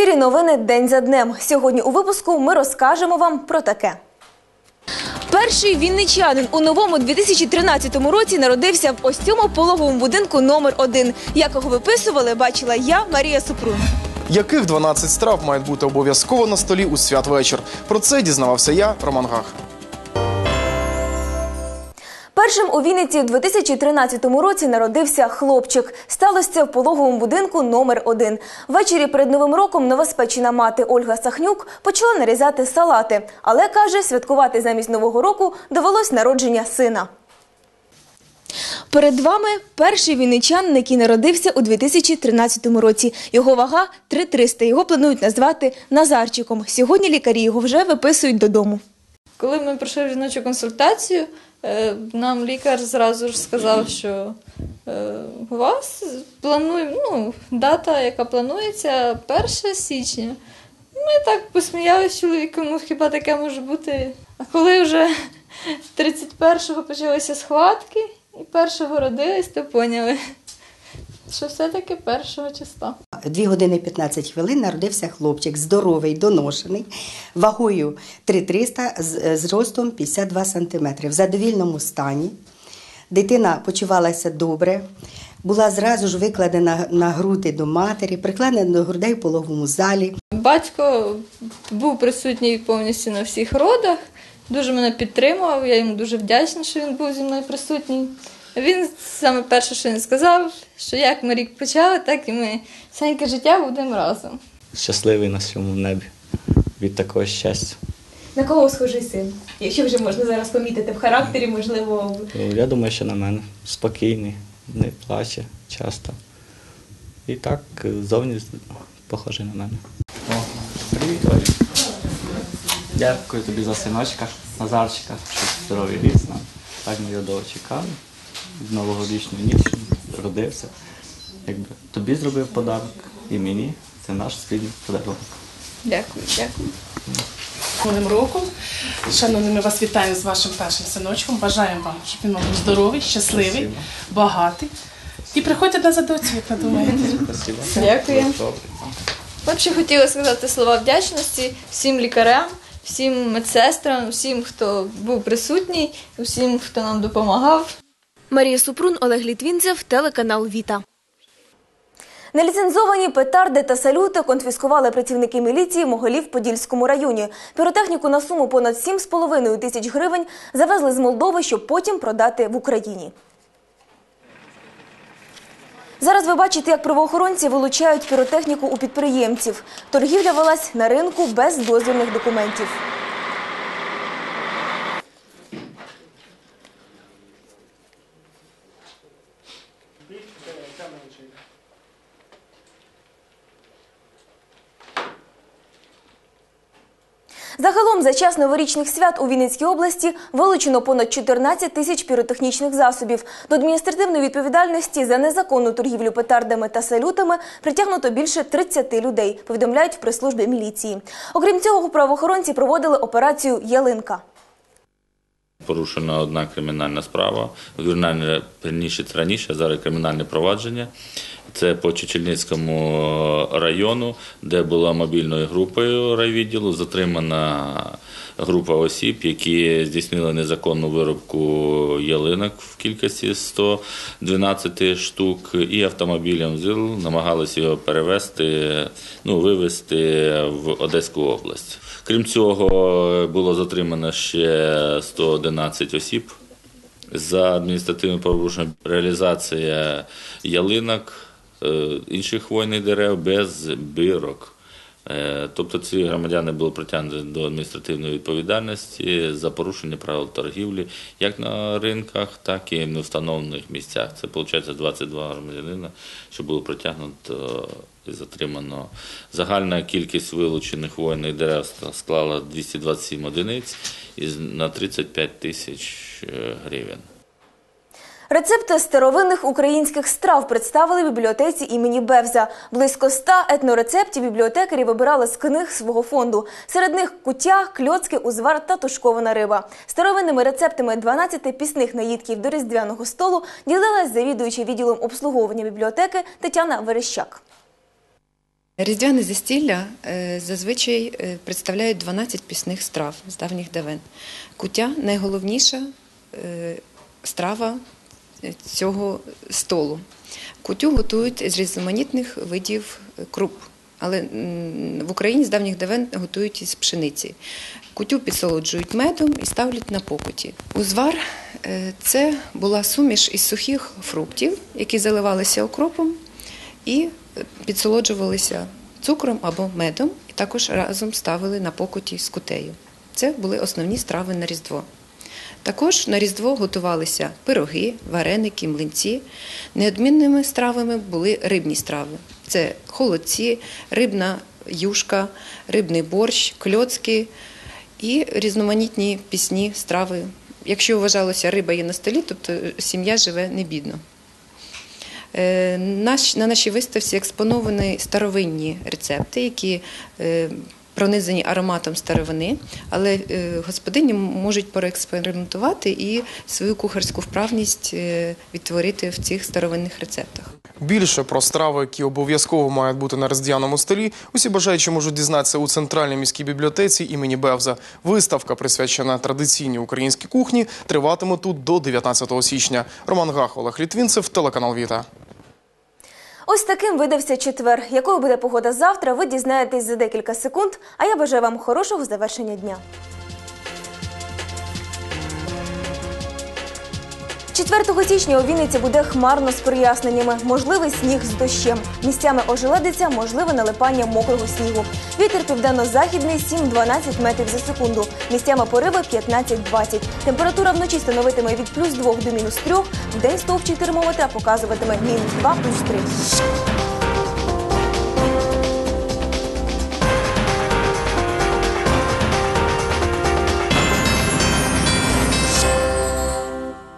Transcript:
ефірі новини День за днем. Сьогодні у випуску ми розкажемо вам про таке. Перший вінничанин у новому 2013 році народився в ось цьому пологовому будинку номер 1 Якого виписували, бачила я, Марія Супрун. Яких 12 страв мають бути обов'язково на столі у святвечір? Про це дізнавався я, Роман Гах. Першим у Вінниці в 2013 році народився хлопчик. Сталося це в пологовому будинку номер 1 Ввечері перед новим роком новоспечена мати Ольга Сахнюк почала нарізати салати, але каже, святкувати замість нового року довелось народження сина. Перед вами перший вінничанин, який народився у 2013 році. Його вага 3300. Його планують назвати Назарчиком. Сьогодні лікарі його вже виписують додому. Коли ми пройшли жіночу консультацію, нам лікар зразу ж сказав, що е, у вас планує, ну, дата, яка планується, 1 січня. Ми так посміялися чоловіком, ну хіба таке може бути. А коли вже 31-го почалися схватки і 1-го родились, то поняли, що все-таки 1 числа. 2 години 15 хвилин народився хлопчик, здоровий, доношений, вагою 3300, з зростом 52 см, в задовільному стані. Дитина почувалася добре, була зразу ж викладена на груди до матері, прикладена до грудей в пологовому залі. Батько був присутній повністю на всіх родах, дуже мене підтримував, я йому дуже вдячна, що він був зі мною присутній. Він саме перше, що він сказав, що як ми рік почали, так і ми всеньке життя будемо разом. щасливий на всьому небі від такого щастя. На кого схожий син? Якщо вже можна зараз помітити в характері, можливо, Ну, Я думаю, що на мене спокійний, не плаче часто. І так е, зовні похожий на мене. О, привіт, Олі. Дякую тобі за синочка, Назарчика, щоб здоровий ріс. Так ми його довго чекали. В новогодічну ніч родився. Якби тобі зробив подарок і мені. Це наш спільний подарунок. Дякую, дякую. Новим роком. Шановні, ми вас вітаємо з вашим першим синочком. Бажаємо вам, щоб він був здоровий, щасливий, Спасибо. багатий. І приходьте до задоці, як ви думаєте. Спасибо. Дякую. Добре. Взагалі хотіла сказати слова вдячності всім лікарям, всім медсестрам, всім, хто був присутній, всім, хто нам допомагав. Марія Супрун, Олег Літвінцев, телеканал Віта. Неліцензовані петарди та салюти конфіскували працівники міліції в Моголів-Подільському районі. Піротехніку на суму понад 7,5 тисяч гривень завезли з Молдови, щоб потім продати в Україні. Зараз ви бачите, як правоохоронці вилучають піротехніку у підприємців. Торгівля велась на ринку без дозвільних документів. Загалом за час новорічних свят у Вінницькій області вилучено понад 14 тисяч піротехнічних засобів. До адміністративної відповідальності за незаконну торгівлю петардами та салютами притягнуто більше 30 людей, повідомляють в прес-службі міліції. Окрім цього, правоохоронці проводили операцію Ялинка. Порушена одна кримінальна справа. Раніше це раніше, зараз кримінальне провадження. Це по Чечельницькому району, де була мобільною групою райвідділу затримана група осіб, які здійснили незаконну виробку ялинок в кількості 112 штук, і автомобілем ЗИЛ намагалися його перевезти, ну, вивезти в Одеську область. Крім цього, було затримано ще 111 осіб за адміністративним порушенням. Реалізація ялинок, е, інших хвойних дерев без бірок. Е, Тобто ці громадяни були притягнуті до адміністративної відповідальності за порушення правил торгівлі як на ринках, так і в невстановлених місцях. Це виходить 22 громадянина, що було притягнуто і затримано. Загальна кількість вилучених хвойних дерев склала 227 одиниць із на 35 тисяч е, гривень. Рецепти старовинних українських страв представили в бібліотеці імені Бевза. Близько ста етнорецептів бібліотекарі вибирали з книг свого фонду. Серед них куття, кльоцки, узвар та тушкована риба. Старовинними рецептами 12 пісних наїдків до різдвяного столу ділилась завідуюча відділом обслуговування бібліотеки Тетяна Верещак. Різдвяне застілля е, зазвичай е, представляють 12 пісних страв з давніх давен. Куття найголовніша е, страва цього столу. Кутю готують з різноманітних видів круп, але в Україні з давніх давен готують із пшениці. Кутю підсолоджують медом і ставлять на покуті. Узвар е, це була суміш із сухих фруктів, які заливалися окропом і е, підсолоджувалися цукром або медом, і також разом ставили на покуті з кутею. Це були основні страви на Різдво. Також на Різдво готувалися пироги, вареники, млинці. Неодмінними стравами були рибні страви. Це холодці, рибна юшка, рибний борщ, кльоцки і різноманітні пісні страви. Якщо вважалося, риба є на столі, тобто сім'я живе не бідно. Е, На нашій виставці експоновані старовинні рецепти, які е, пронизані ароматом старовини, але е, господині можуть проекспериментувати і свою кухарську вправність е, відтворити в цих старовинних рецептах. Більше про страви, які обов'язково мають бути на різдвяному столі, усі бажаючі можуть дізнатися у центральній міській бібліотеці імені Бевза. Виставка, присвячена традиційній українській кухні, триватиме тут до 19 січня. Роман Гах, Літвінцев, телеканал Віта. Ось таким видався четвер. Якою буде погода завтра, ви дізнаєтесь за декілька секунд. А я бажаю вам хорошого завершення дня. 4 січня у Вінниці буде хмарно з проясненнями. Можливий сніг з дощем. Місцями ожеледиться, можливе налипання мокрого снігу. Вітер південно-західний 7-12 метрів за секунду. Місцями пориви 15-20. Температура вночі становитиме від плюс 2 до мінус 3. В день стовпчий термометра показуватиме мінус 2 плюс 3.